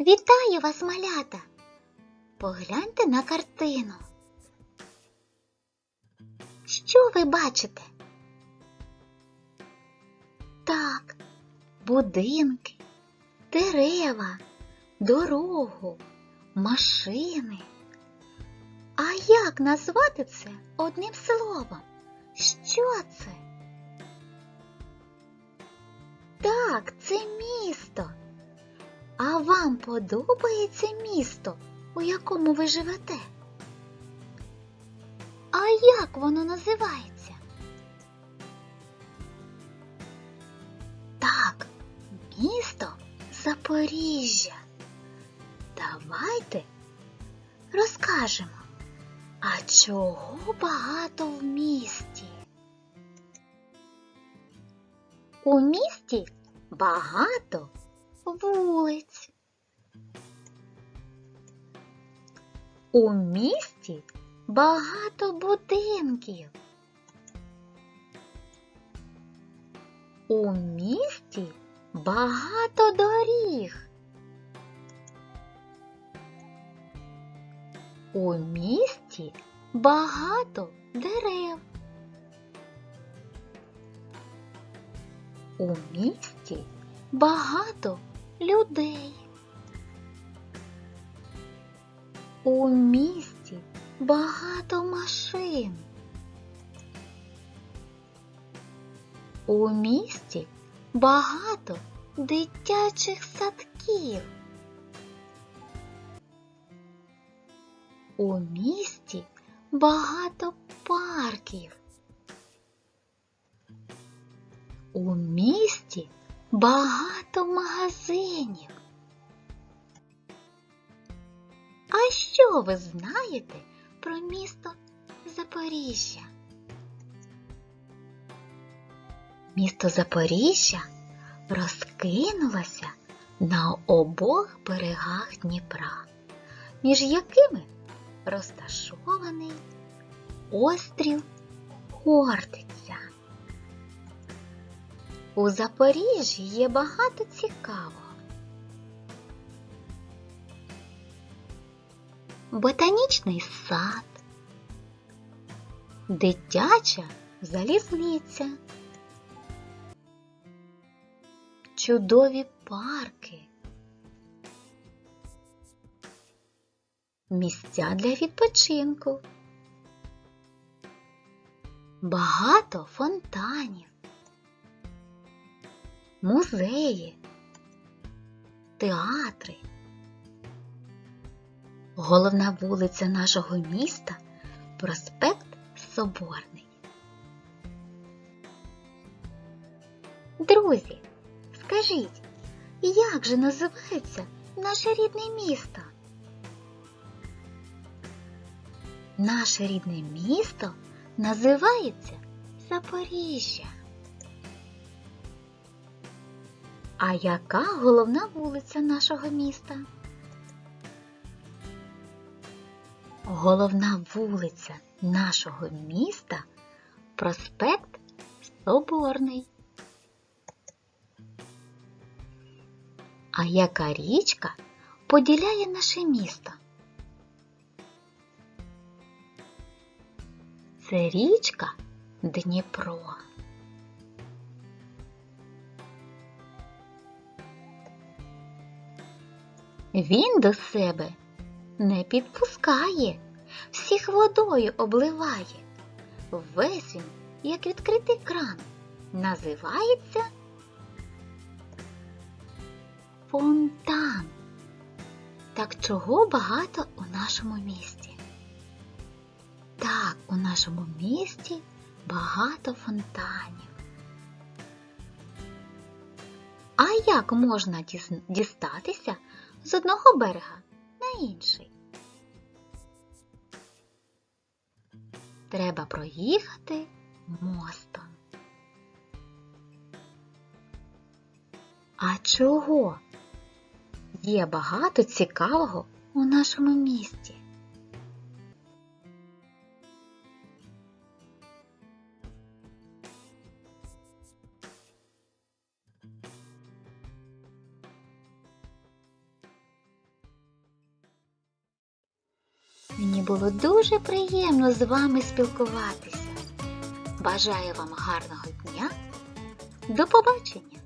Вітаю вас, малята! Погляньте на картину. Що ви бачите? Так, будинки, дерева, дорогу, машини. А як назвати це одним словом? Що це? Так, це місто. А вам подобається місто, у якому ви живете? А як воно називається? Так, місто Запоріжжя. Давайте розкажемо, а чого багато в місті? У місті багато вулиць. У місті багато будинків. У місті багато доріг. У місті багато дерев. У місті багато людей. У місті багато машин. У місті багато дитячих садків. У місті багато парків. У місті багато магазинів. А що ви знаєте про місто Запоріжжя? Місто Запоріжжя розкинулося на обох берегах Дніпра, між якими розташований острів Хортиця. У Запоріжжі є багато цікавого. Ботанічний сад, дитяча залізниця, чудові парки, місця для відпочинку, багато фонтанів музеї, театри. Головна вулиця нашого міста проспект Соборний. Друзі, скажіть, як же називається наше рідне місто? Наше рідне місто називається Запоріжжя. А яка головна вулиця нашого міста? Головна вулиця нашого міста проспект Соборний. А яка річка поділяє наше місто? Це річка Дніпро. Він до себе не підпускає, всіх водою обливає. Весь він, як відкритий кран, називається фонтан. Так чого багато у нашому місті? Так, у нашому місті багато фонтанів. А як можна дістатися з одного берега на інший? Треба проїхати мостом. А чого? Є багато цікавого у нашому місті. Було дуже приємно з вами спілкуватися. Бажаю вам гарного дня. До побачення!